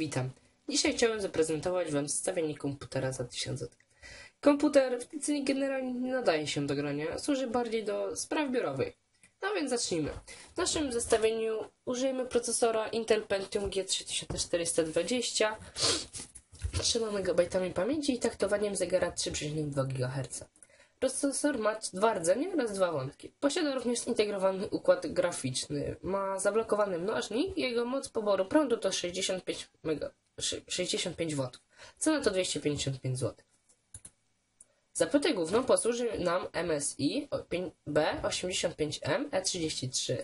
Witam. Dzisiaj chciałem zaprezentować Wam zestawienie komputera za 1000 zł. Komputer w tej cenie generalnie nie nadaje się do grania, służy bardziej do spraw biurowych. No więc zacznijmy. W naszym zestawieniu użyjemy procesora Intel Pentium G3420 3 MB pamięci i taktowaniem zegara 3,2 GHz. Procesor ma dwa rdzenie oraz dwa wątki. Posiada również zintegrowany układ graficzny. Ma zablokowany mnożnik jego moc poboru prądu to 65, mega, 65 W. Cena to 255 zł. Za płytę główną posłuży nam MSI B85M E33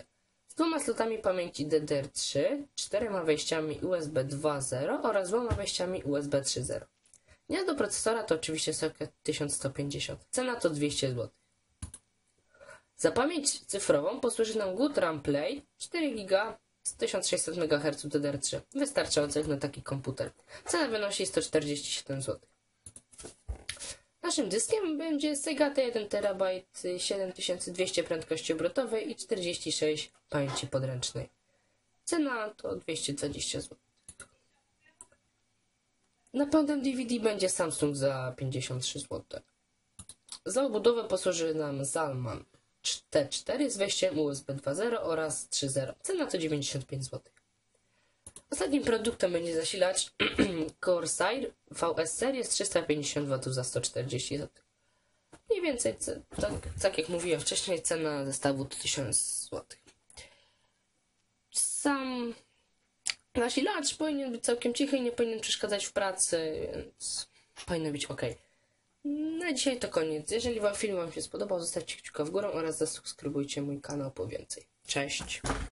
z dwoma slotami pamięci DDR3, czterema wejściami USB 2.0 oraz dwoma wejściami USB 3.0. Gniazdo procesora to oczywiście socket 1150. Cena to 200 zł. Za pamięć cyfrową posłuży nam Good RAM Play 4 GB z 1600 MHz DDR3, wystarczających na taki komputer. Cena wynosi 147 zł. Naszym dyskiem będzie Sega T1 TB 7200 prędkości obrotowej i 46 pamięci podręcznej. Cena to 220 zł. Napędem DVD będzie Samsung za 53 zł. Za obudowę posłuży nam Zalman T4 z wejściem USB 2.0 oraz 3.0. Cena to 95 zł. Ostatnim produktem będzie zasilacz Corsair VS Series 350 W za 140 zł. Mniej więcej, tak, tak jak mówiłem wcześniej, cena zestawu to 1000 zł. Sam nasilacz powinien być całkiem cichy i nie powinien przeszkadzać w pracy, więc powinno być ok. Na dzisiaj to koniec. Jeżeli wam film wam się spodobał, zostawcie kciuka w górę oraz zasubskrybujcie mój kanał po więcej. Cześć!